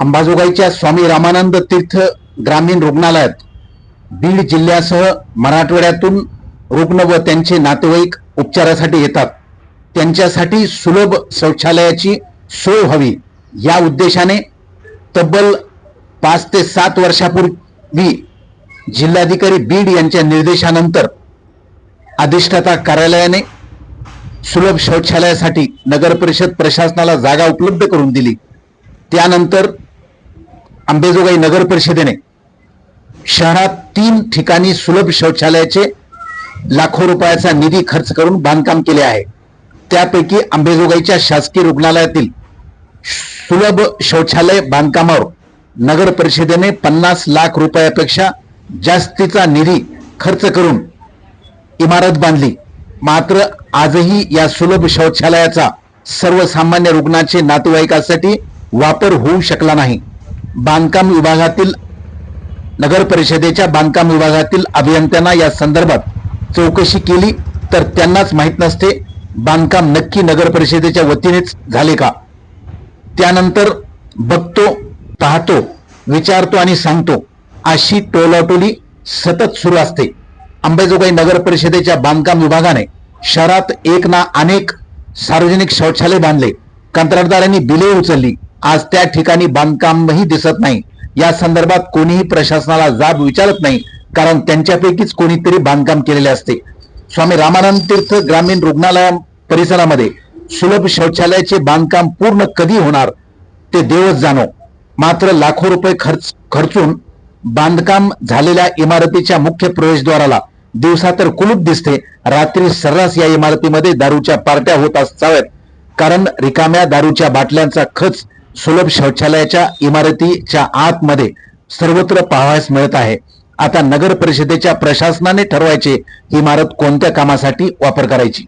अंबाजोगाईच्या स्वामी रामानंद तीर्थ ग्रामीण रुग्णालयात बीड जिल्ह्यासह मराठवाड्यातून रुग्ण व त्यांचे नातेवाईक उपचारासाठी येतात. त्यांच्यासाठी सुलभ शौचालयाची सोय व्हावी. या उद्देशाने तब्बल पाच ते सात वर्षापूर्वी जिल्हाधिकारी बीड यांच्या निर्देशानंतर अधिष्ठाता कार्यालयाने सुलभ शौचालयासाठी नगर परिषद प्रशासनाला जागा उपलब्ध करून दिली. त्यानंतर अंबेजोगाई नगर परिषदेने शहरात तीन ठिकाणी सुलभ शौचालयाचे लाखो रुपयाचा निधी खर्च करून बांधकाम केले आहे. त्यापैकी अंबेजोगाईच्या शासकीय रुग्णालयातील सुलभ शौचालय बांधकामावर नगर परिषदेने पन्नास लाख रुपयापेक्षा जास्तीचा निधी खर्च करून इमारत बांधली. मात्र आजही या सुलभ शौचालयाचा सर्वसामान्य रुग्णाचे नातेवाईकासाठी वापर होऊ शकला नाही. बांधकाम विभागातील नगर परिषदेच्या बांधकाम विभागातील अभियंत्यांना या संदर्भात चौकशी केली तर त्यांनाच माहीत नसते बांधकाम नक्की नगर परिषदेच्या वतीनेच झाले का? त्यानंतर बघतो पाहतो विचारतो आणि सांगतो अशी टोलाटोली सतत सुरू असते. अंबेजोगाई नगर परिषदेच्या बांधकाम विभागाने शहरात एक ना अनेक सार्वजनिक शौचालय बांधले. कंत्राटदारांनी बिले उचलली. आज त्या ठिकाणी बांधकामही दिसत नाही. या संदर्भात कोणीही प्रशासनाला जाब विचारत नाही कारण त्यांच्यापैकीच कोणीतरी बांधकाम केलेले असते. स्वामी रामानंद तीर्थ ग्रामीण रुग्णालय परिसरामध्ये सुलभ शौचालयाचे बांधकाम पूर्ण कधी होणार ते देवच जाणो. मात्र लाखो रुपये खर्च खर्चून बांधकाम झालेल्या इमारतीच्या मुख्य प्रवेशद्वाराला दिवसा तर कुलूप दिसते रात्री सर्रास या इमारतीमध्ये दारूच्या पार्ट्या होत असाव्यात. कारण रिकाम्या दारूच्या बाटल्यांचा खच सुलभ शौचालयाच्या इमारतीच्या आतमध्ये सर्वत्र पाहावयास मिळत आहे. आता नगर परिषदेच्या प्रशासनाने ठरवायचे इमारत कोणत्या कामासाठी वापर करायची?